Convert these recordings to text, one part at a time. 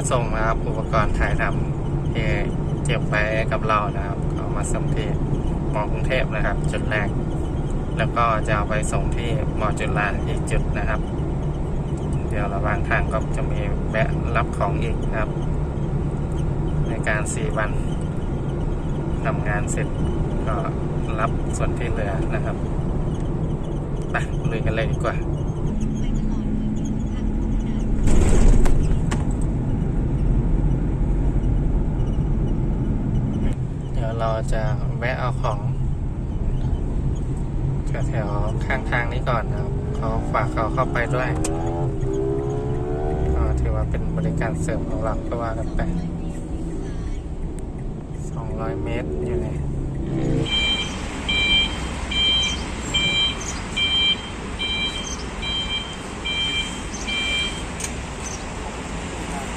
าของมาส่งนะครับ อุปกรณ์ถ่ายทำที่เจ็บไปกับเรานะครับเอามาส่งที่มอกรุงเทพนะครับ จุดแรก แล้วก็จะเอาไปส่งที่มอจุฬาอีกจุดนะครับ เดี๋ยวระหว่างทางก็จะมีแวะรับของอีกนะครับ ในการสี่วันทำงานเสร็จก็รับส่วนที่เหลือนะครับไปลุยกันเลยดีกว่า เดี๋ยวเรา จะแวะเอาของแถวๆข้างทางนี้ก่อนนะครับเขาฝากเขาเข้าไปด้วยก็ถือว่าเป็นบริการเสริมของเราก็ว่ากันไป 200 เมตรอยู่ไหน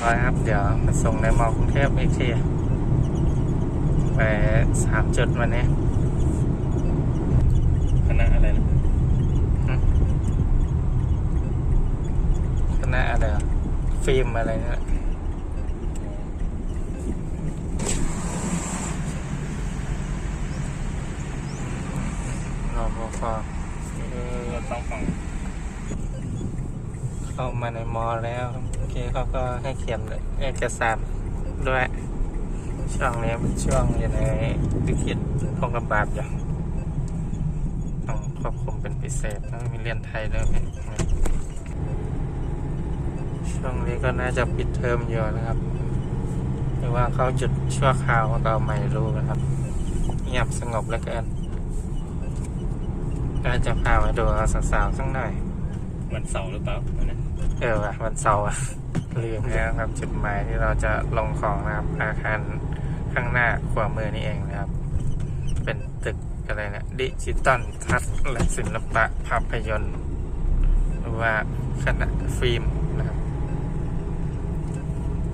ร้อยครับ เดี๋ยวมาส่งในมอกรุงเทพอีกที สามจุดวันนี้คณะอะไรนะคณะอะไรอะฟิล์มอะไรเนี่ยรอปภคือต้องฟังเข้ามาในมอแล้วโอเคเขาก็ให้เขียนเอกสารด้วย ช่วงนี้เป็นช่วงอยู่ในวิกฤตโรคระบาดอยู่ต้องควบคุมเป็นพิเศษแล้วมีเรียนไทยด้วยไหมช่วงนี้ก็น่าจะปิดเทอมอยู่นะครับ หรือว่าเขาจุดชั่วคราวก็ไม่รู้นะครับ เงียบสงบเหลือเกินก็จะพามาดูเอาสาวๆสักหน่อยวันเสาร์หรือเปล่าวันนั้นเออว่ะวันเสาร์อะลืมแล้วครับ จุดหมายที่เราจะลงของนะครับอาคาร ข้างหน้าขวามือนี่เองนะครับ เป็นตึกอะไรนะดิจิตอลทัศน์และศิลปะภาพยนตร์หรือว่าคณะฟิล์มนะครับ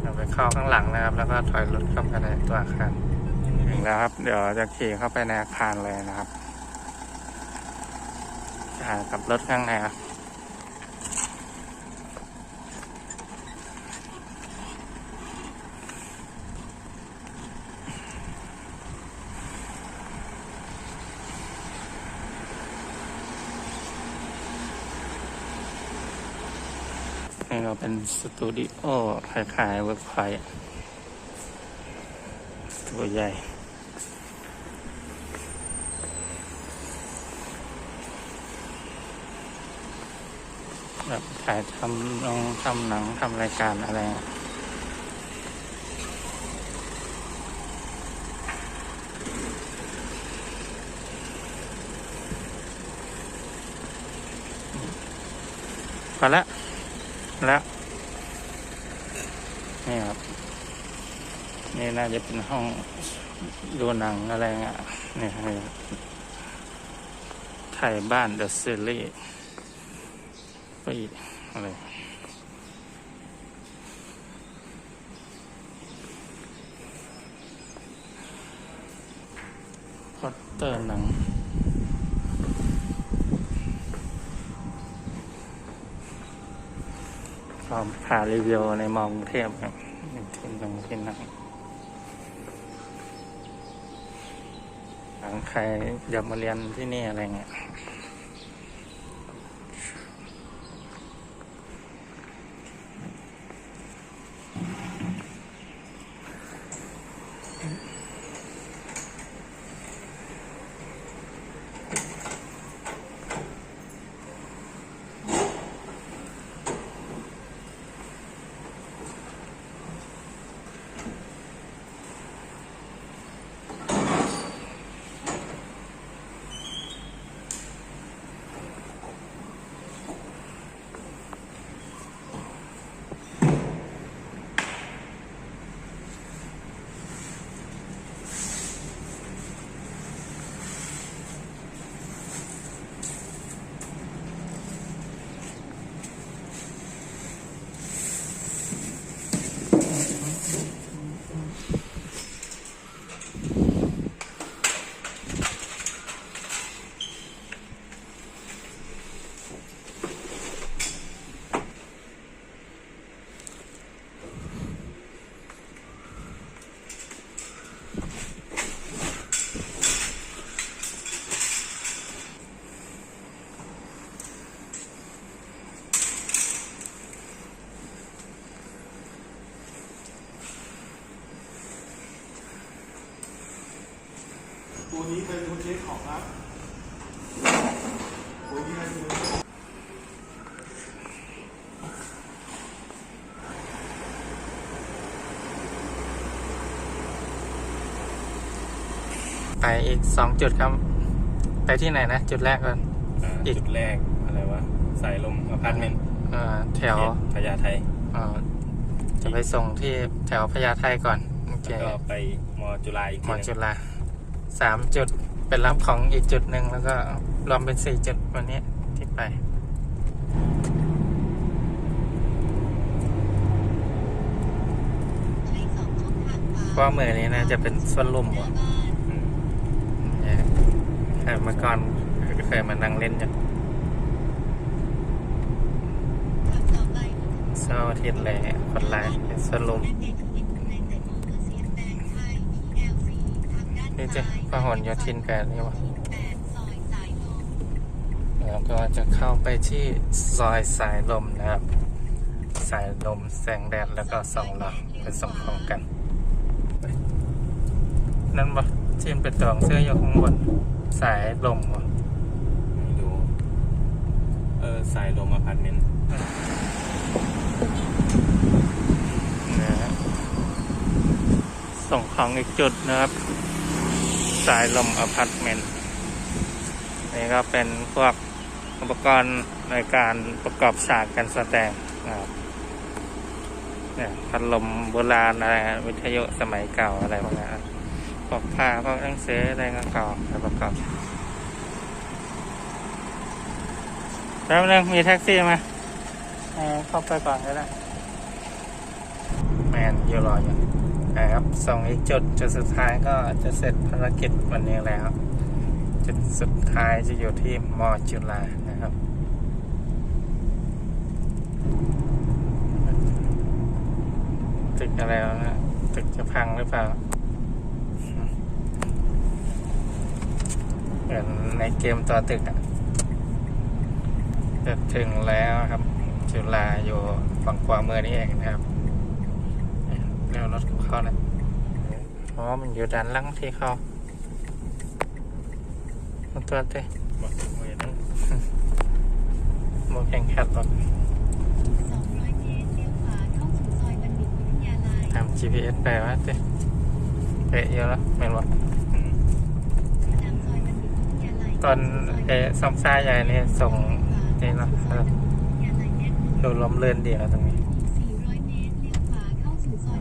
เราไปเข้าข้างหลังนะครับ แล้วก็ถอยรถเข้าไปในตัวอาคารถึงแล้วครับ เดี๋ยวจะขี่เข้าไปในอาคารเลยนะครับกับรถข้างในครับ นี่ก็เป็นสตูดิโอคล้ายๆเวิร์กพอต์ตัวใหญ่แบบถ่ายทำลองทำหนังทำรายการอะไรอะพอละ แล้วนี่ครับ นี่น่าจะเป็นห้องดูหนังอะไรเงี้ยนี่นี่ครับไทยบ้านเดอะซีรีส์ไปอีอะไรพอตเตอร์หนัง พร้อมพารีวิวในมองเทพครับที่นงที่นั่งหลังใครอยากมาเรียนที่นี่อะไรเงี้ย ไปอีกสองจุดครับ ไปที่ไหนนะ จุดแรกก่อนอ่าอีก จุดแรกอะไรวะสายลมอพาร์ตเมนต์เอ่อแถวเขตพญาไทเอ่อจะไปส่งที่แถวพญาไทก่อน โอเคแล้วก็ไปมอจุฬาอีกหมทีอหนึงจุฬาสามจุด เป็นรับของอีกจุดหนึ่งแล้วก็รวมเป็นสี่จุดวันนี้ที่ไป ว่าเมื่อนี้นะจะเป็นสวนลุมว่ะเคยแต่เมื่อก่อนเคยมานั่งเล่นอยู่เสาร์อาทิตย์เลยคนไลน์เป็นสวนลุมนี่จ้ะ พหลโยธินแปดนี่วะแล้วก็จะเข้าไปที่ซอยสายลมนะครับ สายลมแสงแดดแล้วก็สองหลอเป็นสองของกัน นั่นปะที่มันเป็นตัวของเสื้ออยู่ข้างบนสายลมวะไม่ดูเออสายลมอพาร์ตเมนต์นะส่งของอีกจุดนะครับ สายลมอพาร์ตเมนต์นี่ก็เป็นพวกอุปกรณ์ในการประกอบฉากการแสดงนะครับเนี่ยพัดลมโบราณอะไรวิทยุสมัยเก่าอะไรพวกนี้นพวกผ้าพวกหนังสืออะไรเก่าๆมาประกอบแล้วนึงมีแท็กซี่มาเออเข้าไปก่อนก็ได้แมนอยู่รออยู่ นะครับส่งอีกจุดจุดสุดท้ายก็จะเสร็จภารกิจวันนี้แล้ว จุดสุดท้ายจะอยู่ที่มอจุฬานะครับตึกอะไรวนะตึกจะพังหรือเปล่าเหมือนในเกมตัวตึกอะจะถึงแล้วครับ จุฬาอยู่ฝั่งขวามือนี่เองนะครับ เร็วรถเข้าเลยอ๋อ มันอยู่ด้านหล่างที่เขาเอาตัวเต้บอกเวทนั่นโมแข่งแคทรถ200เมตรเลี้ยวขวาเข้าสู่ซอยบัณฑิตวิทยาลัยทำ GPS ไปว่าเต้เป๊ะเยอะแล้วแม่นวะอืมนำซอยบัณฑิตวิทยาลัยตอนเอะซอมซ่าใหญ่นี่ส่งนี่เนาะเออวิทยาลัยแนะนำดูล้มเลื่อนเดียวตรงนี้ 400 เมตรเลี้ยวขวาเข้าสู่ซอย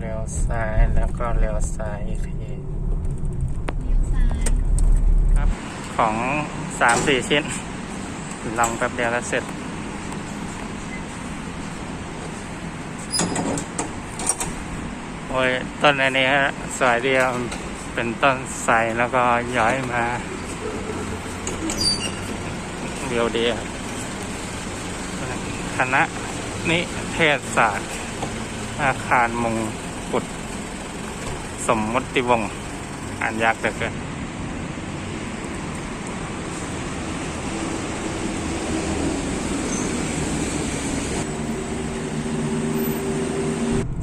เลี้ยว ซ้ายแล้วก็เลี้ยวซ้ายอีกทีเลี้ยวซ้ายครับของสามสี่ชิ้น ลองแป๊บเดียวแล้วเสร็จโอ้ยต้นอันนี้สายเดียวเป็นต้นไทรแล้วก็ย้อยมาเดียวเดียวคณะนิเทศศาสตร์ อาคารมง กุฎสมมติวงศ์อ่านยากเหลือเกิน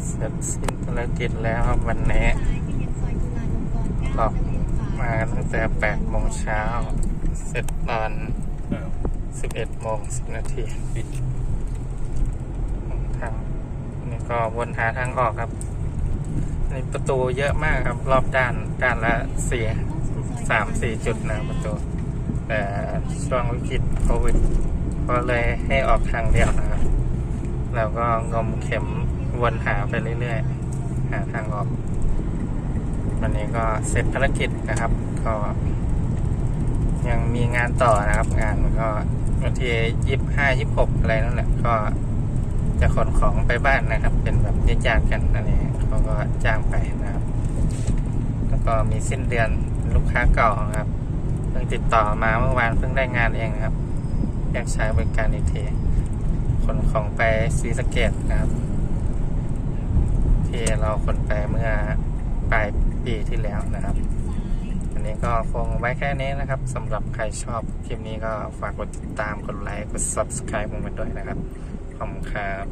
เสร็จสิ้นภารกิจแล้วครับวันนี้ซ้ายไปยังซอยจุฬาลงกรณ์9ครับและเลี้ยวขวามาตั้งแต่8โมงเช้า เสร็จตอนอ้าว11โมง10นาทีปิดทางนี่ก็วนหาทางออกครับ นี่ประตูเยอะมากครับ รอบด้านด้านละเสี่สามสี่จุดนะประตู แต่ช่วงวิกฤตโควิดก็เลยให้ออกทางเดียวนะครับแล้วก็งมเข็มวนหาไปเรื่อยๆ หาทางออก วันนี้ก็เสร็จภารกิจนะครับ ก็ ยังมีงานต่อนะครับ งานมันก็วันที่ยี่สิบห้ายี่สิบหกอะไรนั่นแหละก็ จะขนของไปบ้านนะครับ เป็นแบบญาติๆกันอันนี้เขาก็จ้างไปนะครับ แล้วก็มีสิ้นเดือนลูกค้าเก่าครับเพิ่งติดต่อมาเมื่อวานเพิ่งได้งานเองครับอยากใช้บริการอีกทีขนของไปซีสเกตนะครับ ที่เราขนไปเมื่อปลายปีที่แล้วนะครับ อันนี้ก็คงไว้แค่นี้นะครับสำหรับใครชอบคลิปนี้ก็ฝากกดติดตามกดไลค์กด subscribe ผมไปด้วยนะครับ ขอบคุณครับ